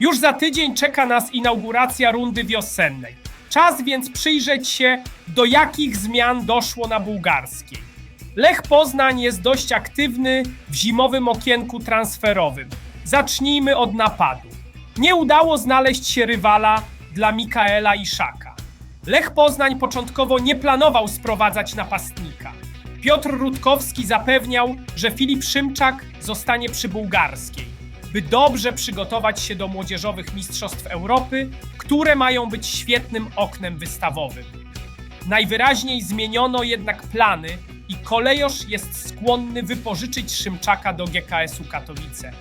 Już za tydzień czeka nas inauguracja rundy wiosennej. Czas więc przyjrzeć się, do jakich zmian doszło na bułgarskiej. Lech Poznań jest dość aktywny w zimowym okienku transferowym. Zacznijmy od napadu. Nie udało znaleźć się rywala dla Mikaela i Szaka. Lech Poznań początkowo nie planował sprowadzać napastnika. Piotr Rutkowski zapewniał, że Filip Szymczak zostanie przy bułgarskiej, by dobrze przygotować się do młodzieżowych mistrzostw Europy, które mają być świetnym oknem wystawowym. Najwyraźniej zmieniono jednak plany i kolejosz jest skłonny wypożyczyć Szymczaka do GKS-u Katowice,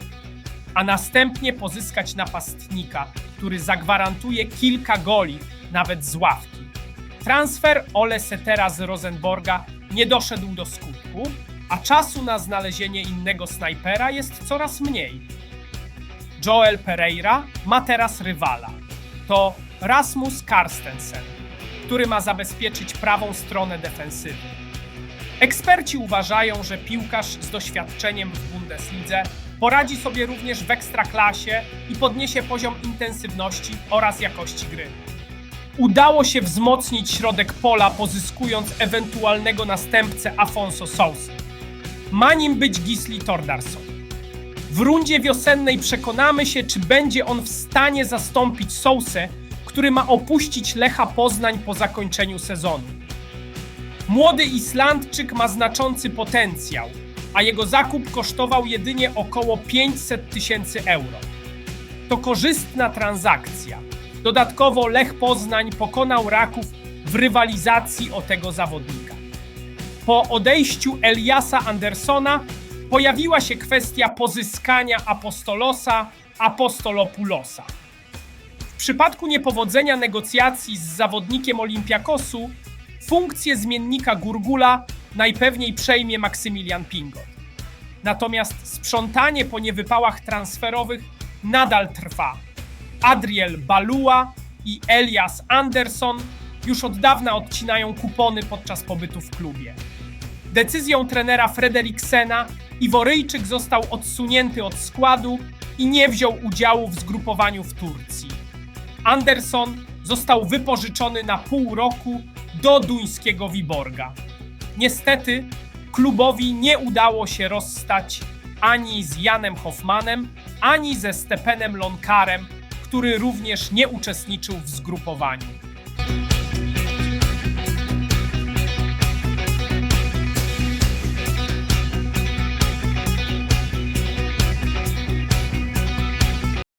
a następnie pozyskać napastnika, który zagwarantuje kilka goli, nawet z ławki. Transfer Ole Setera z Rosenborga nie doszedł do skutku, a czasu na znalezienie innego snajpera jest coraz mniej. Joel Pereira ma teraz rywala. To Rasmus Karstensen, który ma zabezpieczyć prawą stronę defensywy. Eksperci uważają, że piłkarz z doświadczeniem w Bundeslidze poradzi sobie również w ekstraklasie i podniesie poziom intensywności oraz jakości gry. Udało się wzmocnić środek pola, pozyskując ewentualnego następcę Afonso Sousa. Ma nim być Gisli Tordarson. W rundzie wiosennej przekonamy się, czy będzie on w stanie zastąpić Sousę, który ma opuścić Lecha Poznań po zakończeniu sezonu. Młody Islandczyk ma znaczący potencjał, a jego zakup kosztował jedynie około 500 tysięcy euro. To korzystna transakcja. Dodatkowo Lech Poznań pokonał Raków w rywalizacji o tego zawodnika. Po odejściu Eliasa Andersona pojawiła się kwestia pozyskania Apostolosa Apostolopulosa. W przypadku niepowodzenia negocjacji z zawodnikiem Olimpiakosu, funkcję zmiennika Gurgula najpewniej przejmie Maksymilian Pingot. Natomiast sprzątanie po niewypałach transferowych nadal trwa. Adriel Balua i Elias Anderson już od dawna odcinają kupony podczas pobytu w klubie. Decyzją trenera Frederiksena Iworyjczyk został odsunięty od składu i nie wziął udziału w zgrupowaniu w Turcji. Anderson został wypożyczony na pół roku do duńskiego Wiborga. Niestety klubowi nie udało się rozstać ani z Janem Hoffmanem, ani ze Stepenem Lonkarem, który również nie uczestniczył w zgrupowaniu.